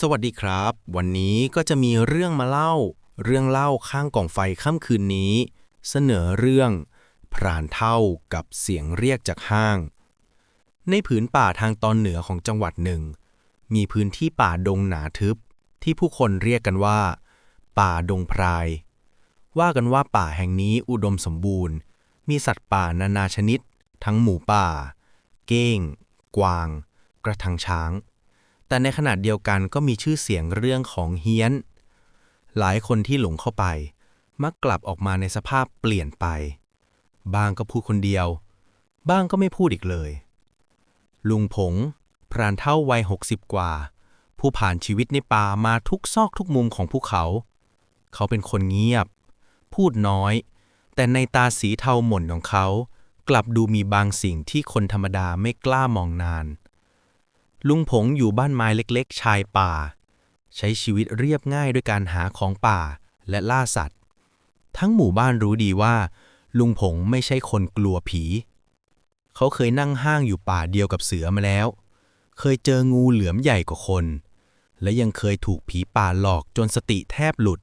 สวัสดีครับ วันนี้ก็จะมีเรื่องมาเล่า เรื่องเล่าข้างกองไฟค่ำคืนนี้ เสนอเรื่อง พรานเท่ากับเสียงเรียกจากห้าง ในผืนป่าทางตอนเหนือของจังหวัดหนึ่ง มีพื้นที่ป่าดงหนาทึบ ที่ผู้คนเรียกกันว่า ป่าดงพราย ว่ากันว่าป่าแห่งนี้อุดมสมบูรณ์ มีสัตว์ป่านานาชนิด ทั้งหมูป่า เก้ง กวาง กระทังช้าง แต่ในขณะเดียวกันก็มีชื่อเสียงเรื่องของเฮี้ยน หลายคนที่หลงเข้าไป มักกลับออกมาในสภาพเปลี่ยนไป บางก็พูดคนเดียว บ้างก็ไม่พูดอีกเลย ลุงผง พรานเท่าวัยหกสิบกว่า ผู้ผ่านชีวิตในป่ามาทุกซอกทุกมุมของภูเขา เขาเป็นคนเงียบ พูดน้อย แต่ในตาสีเทาหม่นของเขา กลับดูมีบางสิ่งที่คนธรรมดาไม่กล้ามองนาน ลุงผงอยู่บ้านไม้เล็กๆ ชายป่า ใช้ชีวิตเรียบง่ายด้วยการหาของป่าและล่าสัตว์ ทั้งหมู่บ้านรู้ดีว่า ลุงผงไม่ใช่คนกลัวผี เขาเคยนั่งห้างอยู่ป่าเดียวกับเสือมาแล้ว เคยเจองูเหลือมใหญ่กว่าคน และยังเคยถูกผีป่าหลอกจนสติแทบหลุด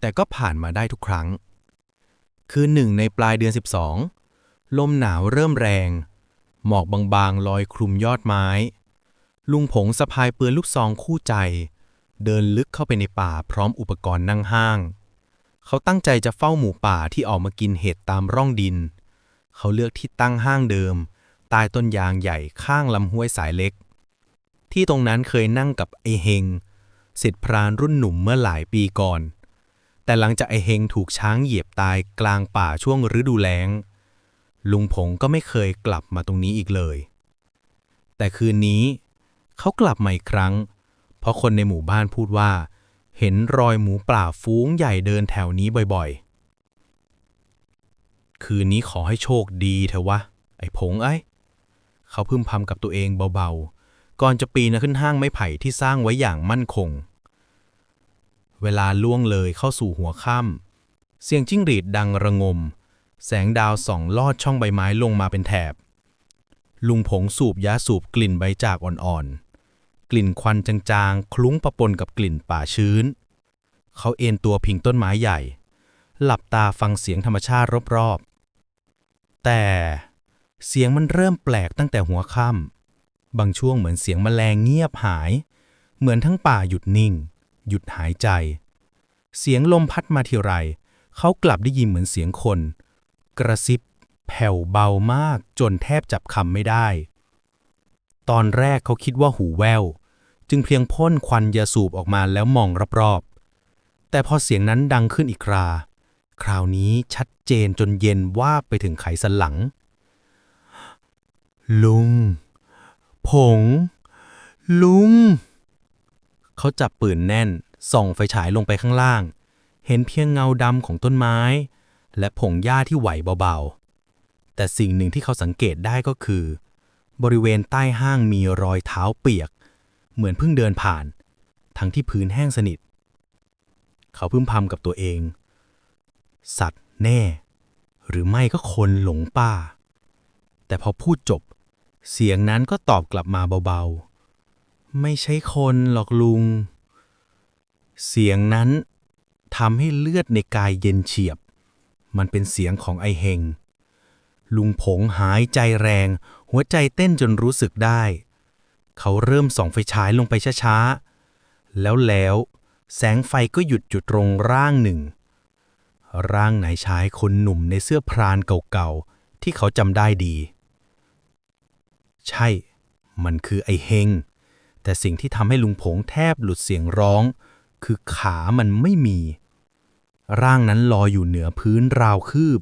แต่ก็ผ่านมาได้ทุกครั้ง คืนหนึ่งในปลายเดือน 12 ลมหนาวเริ่มแรง หมอกบางๆลอยคลุมยอดไม้ ลุงผงสะพายปืนลูกซองคู่ใจ เดินลึกเข้าไปในป่าพร้อมอุปกรณ์นั่งห้าง เขาตั้งใจจะเฝ้าหมูป่าที่ออกมากินเห็ดตามร่องดิน เขาเลือกที่ตั้งห้างเดิมใต้ต้นยางใหญ่ข้างลำห้วยสายเล็ก ที่ตรงนั้นเคยนั่งกับไอเฮงสิทธิพรานรุ่นหนุ่มเมื่อหลายปีก่อน แต่หลังจากไอเฮงถูกช้างเหยียบตายกลางป่าช่วงฤดูแล้ง ลุงผงก็ไม่เคยกลับมาตรงนี้อีกเลย แต่คืนนี้ เขากลับมาอีกครั้ง เพราะคนในหมู่บ้านพูดว่า เห็นรอยหมูป่าฟูงใหญ่เดินแถวนี้บ่อยๆ คืนนี้ขอให้โชคดีเถอะวะ ไอ้ผงไอ้ เขาพึมพำกับตัวเองเบาๆ ก่อนจะปีนขึ้นห้างไม้ไผ่ที่สร้างไว้อย่างมั่นคง เวลาล่วงเลยเข้าสู่หัวค่ำเสียงจิ้งหรีดดังระงม แสงดาวส่องลอดช่องใบไม้ลงมาเป็นแถบลุงผงสูบยาสูบกลิ่นใบจากอ่อนๆ กลิ่นควันจางๆ คลุ้งปะปนกับกลิ่นป่าชื้น เขาเอนตัวพิงต้นไม้ใหญ่ หลับตาฟังเสียงธรรมชาติรอบๆ แต่เสียงมันเริ่มแปลกตั้งแต่หัวค่ำบางช่วงเหมือนเสียงแมลงเงียบหาย เหมือนทั้งป่าหยุดนิ่ง หยุดหายใจ เสียงลมพัดมาทีไร เขากลับได้ยินเหมือนเสียงคน กระซิบ แผ่วเบามากจนแทบจับคำไม่ได้ตอนแรกเขาคิดว่าหูแวว จึงเพียงพ่นควันยาสูบออกมาแล้วมองรอบๆ แต่พอเสียงนั้นดังขึ้นอีกครา คราวนี้ชัดเจนจนเย็นว่าไปถึงไขสันหลัง ลุง ผง ลุง เขาจับปืนแน่น ส่องไฟฉายลงไปข้างล่าง เห็นเพียงเงาดำของต้นไม้ และผงหญ้าที่ไหวเบาๆ แต่สิ่งหนึ่งที่เขาสังเกตได้ก็คือ บริเวณใต้ห้างมีรอยเท้าเปียก เหมือนเพิ่งเดินผ่าน ทั้งที่พื้นแห้งสนิท เขาพึมพำกับตัวเอง สัตว์แน่ หรือไม่ก็คนหลงป่า แต่พอพูดจบ เสียงนั้นก็ตอบกลับมาเบาๆ ไม่ใช่คนหรอกลุง เสียงนั้นทำให้เลือดในกายเย็นเฉียบ มันเป็นเสียงของไอเฮงลุงผงหายใจแรง หัวใจเต้นจนรู้สึกได้ เขาเริ่มส่องไฟฉายลงไปช้าๆ แล้วแล้วแสงไฟก็หยุดจุดตรงร่างหนึ่ง ร่างนายชายคนหนุ่มในเสื้อพรานเก่าๆ ที่เขาจำได้ดี ใช่ มันคือไอเฮง แต่สิ่งที่ทำให้ลุงผงแทบหลุดเสียงร้อง คือขามันไม่มี ร่างนั้นลอยอยู่เหนือพื้นราวคืบ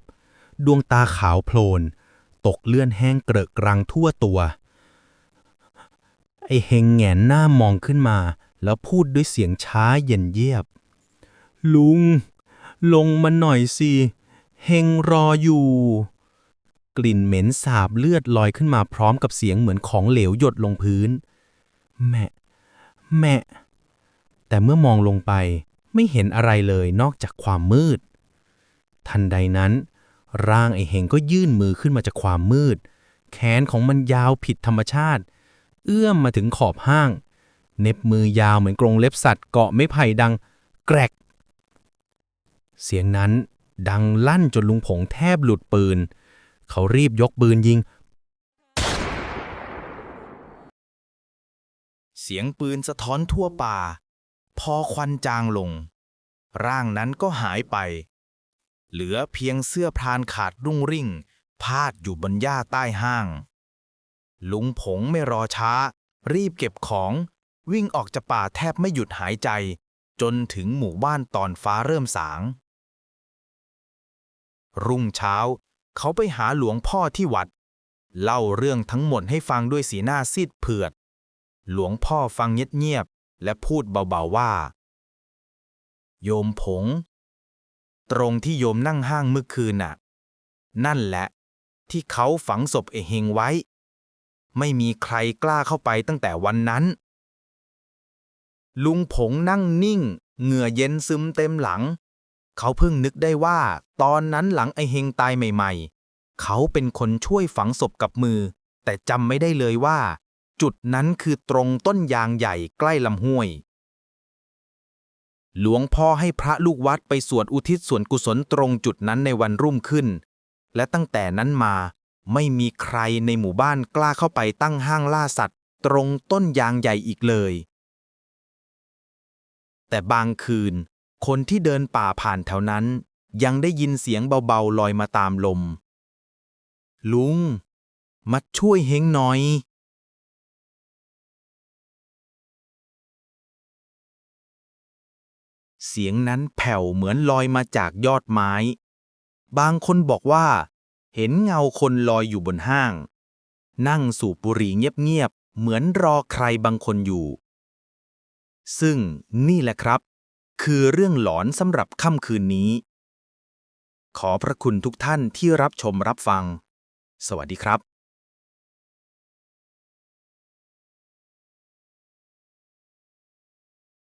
ดวงตาขาวโพลน ตกเลื่อนแห้งเกรอะกรังทั่วตัว ไอเฮงแงนหน้ามองขึ้นมา แล้วพูดด้วยเสียงช้าเย็นเยียบ ลุง ลงมาหน่อยสิ เฮงรออยู่ กลิ่นเหม็นสาบเลือดลอยขึ้นมาพร้อมกับเสียงเหมือนของเหลวหยดลงพื้น แม่แม่แต่เมื่อมองลงไปไม่เห็นอะไรเลยนอกจากความมืด ทันใดนั้น ร่างไอเฮงก็ยื่นมือขึ้นมาจากความมืด แขนของมันยาวผิดธรรมชาติ เอื้อมมาถึงขอบห้าง เน็บมือยาวเหมือนกรงเล็บสัตว์เกาะไม้ไผ่ดังแกรก เสียงนั้นดังลั่นจนลุงผงแทบหลุดปืน เขารีบยกปืนยิง เสียงปืนสะท้อนทั่วป่า พอควันจางลง ร่างนั้นก็หายไป เหลือเพียงเสื้อพรานขาดรุ่งริ่ง พาดอยู่บนหญ้าใต้ห้าง ลุงผงไม่รอช้า รีบเก็บของ วิ่งออกจากป่าแทบไม่หยุดหายใจ จนถึงหมู่บ้านตอนฟ้าเริ่มสาง รุ่งเช้า เขาไปหาหลวงพ่อที่วัด เล่าเรื่องทั้งหมดให้ฟังด้วยสีหน้าซีดเผือด หลวงพ่อฟังเงียบๆและพูดเบาๆว่า โยมผง ตรงที่โยมนั่งห้างเมื่อคืนน่ะ นั่นแหละที่เขาฝังศพเอเฮงไว้ ไม่มีใครกล้าเข้าไปตั้งแต่วันนั้น ลุงผงนั่งนิ่ง เหงื่อเย็นซึมเต็มหลัง เขาเพิ่งนึกได้ว่า ตอนนั้นหลังไอเฮงตายใหม่ ๆ เขาเป็นคนช่วยฝังศพกับมือ แต่จำไม่ได้เลยว่า จุดนั้นคือตรงต้นยางใหญ่ใกล้ลำห้วย หลวงพ่อให้พระลูกวัดไปสวดอุทิศส่วนกุศลตรงจุดนั้นในวันรุ่งขึ้น และตั้งแต่นั้นมา ไม่มีใครในหมู่บ้านกล้าเข้าไปตั้งห้างล่าสัตว์ ตรงต้นยางใหญ่อีกเลย แต่บางคืน คนที่เดินป่าผ่านแถวนั้น ยังได้ยินเสียงเบาๆลอยมาตามลม ลุง มาช่วยเฮงหน่อยเสียงนั้นแผ่วเหมือนลอยมาจากยอดไม้ บางคนบอกว่า เห็นเงาคนลอยอยู่บนห้าง นั่งสูบบุหรี่เงียบๆ เหมือนรอใครบางคนอยู่ ซึ่งนี่แหละครับ คือเรื่องหลอนสำหรับค่ำคืนนี้ ขอพระคุณทุกท่านที่รับชมรับฟัง สวัสดีครับ